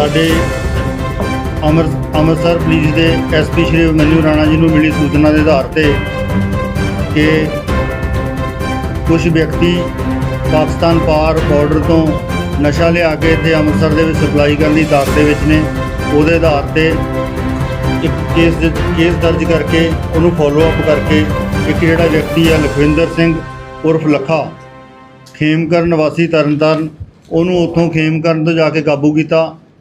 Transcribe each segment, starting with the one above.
ਸਾਡੇ ਅੰਮ੍ਰਿ ਅੰਮ੍ਰਿਤਸਰ ਪੁਲਿਸ ਦੇ ਐਸਪੀ ਸ਼੍ਰੀ ਮਨੂ ਰਾਣਾ ਜੀ ਨੂੰ ਮਿਲੀ ਸੂਚਨਾ ਦੇ ਆਧਾਰ ਤੇ ਕਿ ਕੁਝ ਵਿਅਕਤੀ ਪਾਕਿਸਤਾਨ ਪਾਰ ਬਾਰਡਰ ਤੋਂ ਨਸ਼ਾ ਲਿਆ ਕੇ ਇੱਥੇ ਅੰਮ੍ਰਿਤਸਰ ਦੇ ਵਿੱਚ ਸਪਲਾਈ ਕਰਨ ਦੀ ਦਾਅਵਤ ਦੇ ਵਿੱਚ ਨੇ। ਉਹਦੇ ਆਧਾਰ ਤੇ ਇੱਕ ਕੇਸ ਦ- ਕੇਸ ਦਰਜ ਕਰਕੇ ਉਹਨੂੰ ਫੋਲੋ ਅਪ ਕਰਕੇ ਇੱਕ ਜਿਹੜਾ ਵਿਅਕਤੀ ਹੈ ਲਖਵਿੰਦਰ ਸਿੰਘ ਉਰਫ ਲੱਖਾ, ਖੇਮਕਰਨ ਨਿਵਾਸੀ ਤਰਨਤਾਰਨ, ਉਹਨੂੰ ਉੱਥੋਂ ਖੇਮਕਰਨ ਤੋਂ ਜਾ ਕੇ ਕਾਬੂ ਕੀਤਾ।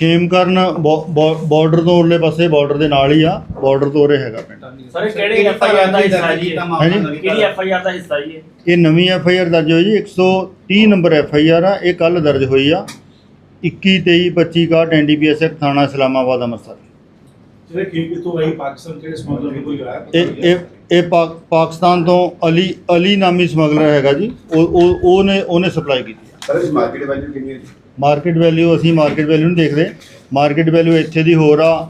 ਖੇਮਕਰਨ ਬਾਰਡਰ ਤੋਂ ਉਰਲੇ ਪਾਸੇ ਬਾਰਡਰ ਦੇ ਨਾਲ ਹੀ ਆ ਬਾਰਡਰ ਤੋਂ ਉਰੇ ਹੈਗਾ ਪਿੰਡ। ਸਰ ਇਹ ਕਿਹੜੇ ਐਫ ਆਈ ਆਰ ਦਾ ਹਿੱਸਾ ਜੀ। ਕਿਹੜੀ ਐਫ ਆਈ ਆਰ ਦਾ ਹਿੱਸਾ ਜੀ ਇਹ? ਨਵੀਂ ਐਫ ਆਈ ਆਰ ਦਰਜ ਹੋਈ ਜੀ 130 ਨੰਬਰ ਐਫ ਆਈ ਆਰ ਆ ਇਹ ਕੱਲ ਦਰਜ ਹੋਈ ਆ 21 23 25 61 ਐਨਡੀਪੀਐਸ ਐਕਟ ਥਾਣਾ ਇਸਲਾਮਾਬਾਦ ਅੰਮ੍ਰਿਤਸਰ। ਜਿਹੜੇ ਕੀ ਕਿਤੋਂ ਆਈ? ਪਾਕਿਸਤਾਨ ਕਿਹੜੇ ਸਮਗਲਰ ਨੇ ਕੋਈ ਆਇਆ? ਇਹ ਇਹ ਇਹ ਪਾਕ- ਪਾਕਿਸਤਾਨ ਤੋਂ ਅਲੀ ਅਲੀ ਨਾਮੀ ਸਮਗਲਰ ਹੈਗਾ ਜੀ ਉਹ ਉਹ ਉਹਨੇ ਉਹਨੇ ਸਪਲਾਈ ਕੀਤੀ। ਸਰ ਇਸ ਮਾਰਕੀਟ ਵੈਲਿਊ ਕਿੰਨੀ ਹੈ ਜੀ? ਮਾਰਕੀਟ ਵੈਲਿਊ ਅਸੀਂ ਮਾਰਕੀਟ ਵੈਲਿਊ ਨਹੀਂ ਦੇਖਦੇ। ਮਾਰਕੀਟ ਵੈਲਿਊ ਇੱਥੇ ਦੀ ਹੋਰ ਆ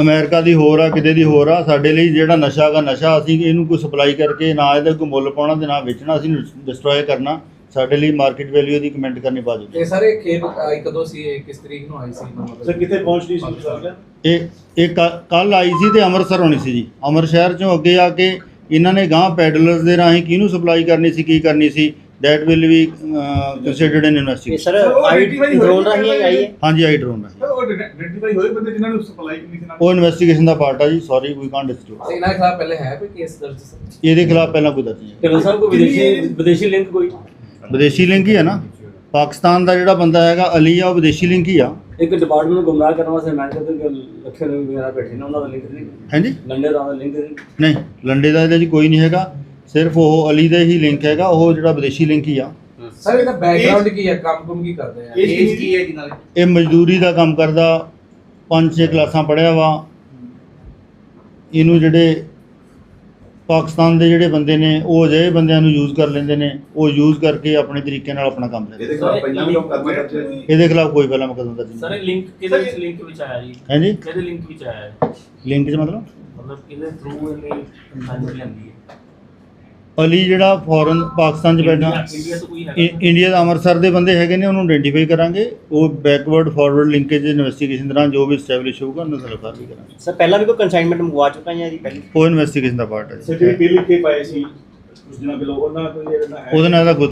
ਅਮਰੀਕਾ ਦੀ ਹੋਰ ਆ ਕਿਤੇ ਦੀ ਹੋਰ ਆ। ਸਾਡੇ ਲਈ ਜਿਹੜਾ ਨਸ਼ਾ ਹੈਗਾ ਨਸ਼ਾ ਅਸੀਂ ਇਹਨੂੰ ਕੋਈ ਸਪਲਾਈ ਕਰਕੇ ਨਾ ਇਹਦਾ ਕੋਈ ਮੁੱਲ ਪਾਉਣਾ ਤੇ ਨਾ ਵੇਚਣਾ ਅਸੀਂ ਡਿਸਟਰੋਏ ਕਰਨਾ। ਸਾਡੇ ਲਈ ਮਾਰਕੀਟ ਵੈਲਿਊ ਦੀ ਕਮੈਂਟ ਕਰਨੀ ਬਾਜੂ ਇਹ ਸਾਰੇ ਖੇਪ ਕਦੋਂ ਸੀ ਇਹ ਕਿਸ ਤਰੀਕ ਨੂੰ ਆਈ ਸੀ? ਸਰ ਕਿੱਥੇ ਪਹੁੰਚਦੀ ਸੀ ਸਰ? ਇਹ ਇਹ ਕੱਲ ਆਈ ਸੀ ਤੇ ਅੰਮ੍ਰਿਤਸਰ ਹੋਣੀ ਸੀ ਜੀ। ਅੰਮ੍ਰਿਤ ਸ਼ਹਿਰ ਚੋਂ ਅੱਗੇ ਆ ਕੇ ਇਹਨਾਂ ਨੇ ਗਾਂ ਪੈਡਲਰਸ ਦੇ ਰਾਹੀਂ ਕਿਹਨੂੰ ਸਪਲਾਈ ਕਰਨੀ ਸੀ ਕੀ ਕਰਨੀ ਸੀ? That will be considered in ਇਹ ਇਨਵੈਸਟੀਗੇਸ਼ਨ ਸਰ ਉਹ ਆਈ identify ਡਰੋਨ ਰਾਹੀਂ ਆਈ ਹੈ? ਹਾਂਜੀ ਆਈ ਡਰੋਨ ਹੈ। ਉਹ ਆਇਡੈਂਟੀਫਾਈ ਹੋਏ ਬੰਦੇ ਜਿਨ੍ਹਾਂ ਨੂੰ ਸਪਲਾਈ ਕੀਤੀ ਸੀ ਉਹ ਇਨਵੈਸਟੀਗੇਸ਼ਨ ਦਾ ਪਾਰਟ ਆ ਜੀ ਸੌਰੀ ਵੀ ਕਾਂਟ ਡਿਸਕਲੋਜ਼ ਇਹਨਾਂ ਦੇ ਖਿਲਾਫ ਪਹਿਲੇ ਹੈ ਕੋਈ ਕੇਸ ਦਰਜ ਸਰ? ਇਹਦੇ ਖਿਲਾਫ ਪਹਿਲਾਂ ਕੋਈ ਦਰਜ ਨਹੀਂ ਹੈ। ਢਿੱਲੋਂ ਸਾਹਿਬ ਕੋਈ ਵਿਦੇਸ਼ੀ ਵਿਦੇਸ਼ੀ ਲਿੰਕ ਕੋਈ? ਵਿਦੇਸ਼ੀ ਲਿੰਕ ਹੀ ਹੈ ਨਾ। ਪਾਕਿਸਤਾਨ ਦਾ ਜਿਹੜਾ ਬੰਦਾ ਹੈਗਾ ਅਲੀ ਆ ਉਹ ਵਿਦੇਸ਼ੀ ਲਿੰਕ ਹੀ ਆ। ਇੱਕ ਡਿਪਾਰਟਮੈਂਟ ਨੂੰ ਗੁੰਮਰਾਹ ਕਰਨ ਵਾਸਤੇ ਅਮਰੀਕਾ ਦੇ ਲੱਖਾਂ ਲੋਕ ਵਗੈਰਾ ਬੈਠੇ ਨੇ ਉਹਨਾਂ ਦਾ ਲਿੰਕ ਨਹੀਂ। ਹਾਂਜੀ। ਲੰਡੇ ਦਾ ਲਿੰਕ ਨਹੀਂ। ਨਹੀਂ ਲੰਡੇ ਦਾ ਇਹਦੇ 'ਚ ਕੋਈ ਨਹੀਂ ਹੈਗਾ। ਸਿਰਫ ਉਹ ਅਲੀ ਦਾ ਹੀ ਲਿੰਕ ਹੈਗਾ ਉਹ ਜਿਹੜਾ ਵਿਦੇਸ਼ੀ ਲਿੰਕ ਹੀ ਆ। ਸਰ ਇਹਦਾ ਬੈਕਗ੍ਰਾਉਂਡ ਕੀ ਹੈ? ਕੰਮ ਕੁਮ ਕੀ ਕਰਦੇ ਆ? ਏਜ ਕੀ ਹੈ ਜਿਨ੍ਹਾਂ ਇਹ ਮਜ਼ਦੂਰੀ ਦਾ ਕੰਮ ਕਰਦਾ ਪੰਜ ਛੇ ਕਲਾਸਾਂ ਪੜ੍ਹਿਆ ਵਾ। ਇਹਨੂੰ ਜਿਹੜੇ ਪਾਕਿਸਤਾਨ ਦੇ ਜਿਹੜੇ ਬੰਦੇ ਨੇ ਉਹ ਅਜਿਹੇ ਬੰਦਿਆਂ ਨੂੰ ਯੂਜ਼ ਕਰ ਲੈਂਦੇ ਨੇ ਉਹ ਯੂਜ਼ ਕਰਕੇ ਆਪਣੇ ਤਰੀਕੇ ਨਾਲ ਆਪਣਾ ਕੰਮ ਕਰਦੇ ਇਹਦੇ ਖਿਲਾਫ ਇਹਦੇ ਕੋਈ ਪਹਿਲਾ ਮੁਕੱਦਮਾ ਦਰਜ ਸਰ ਨਹੀਂ ਇਹ ਲਿੰਕ ਕਿਹਦੇ ਵਿੱਚ ਲਿੰਕ ਵਿੱਚ ਆਇਆ ਜੀ? ਹਾਂਜੀ? ਕਿਹਦੇ ਲਿੰਕ ਵਿੱਚ ਆਇਆ ਹੈ ਲਿੰਕ 'ਚ ਮਤਲਬ? ਮਤਲਬ ਕਿਹਦੇ ਥਰੂ ਇਹਨੇ ਕੰਸਾਈਨਮੈਂਟ ਲੈਂਦੀ ਹੈ। ਅਲੀ ਜਿਹੜਾ ਫੋਰਨ ਪਾਕਿਸਤਾਨ 'ਚ ਬੈਠਾ ਇੰਡੀਆ ਇ- ਦਾ ਅੰਮ੍ਰਿਤਸਰ ਦੇ ਬੰਦੇ ਹੈਗੇ ਨੇ ਉਹਨੂੰ ਆਇਡੈਂਟੀਫਾਈ ਕਰਾਂਗੇ। ਉਹ ਬੈਕਵਰਡ ਫਾਰਵਰਡ ਲਿੰਕੇਜ ਇਨਵੈਸਟੀਗੇਸ਼ਨ ਦੌਰਾਨ ਜੋ ਵੀ ਸਟੈਬਲਿਸ਼ ਹੋਊਗਾ ਉਹਨਾਂ ਦਾ ਰਿਫਰ ਵੀ ਕਰਾਂਗੇ। ਸਰ ਪਹਿਲਾਂ ਵੀ ਕੋਈ ਕਨਸਾਈਨਮੈਂਟ ਮੰਗਵਾ ਚੁੱਕਾ ਹੈ ਜੀ ਪਹਿਲੇ? ਉਹ ਇਨਵੈਸਟੀਗੇਸ਼ਨ ਦਾ ਪਾਰਟ ਹੈ ਸਰ ਜੀ। ਜਿਹੜੀ ਬਿੱਲ ਲਿਖ ਕੇ ਪਾਏ ਸੀ ਉਸ ਦਿਨਾਂ ਬਿਲੋ ਉਹਨਾਂ ਤੋਂ ਜਿਹੜਾ ਹੈ ਉਹਦੇ ਨਾਲ ਕੋਈ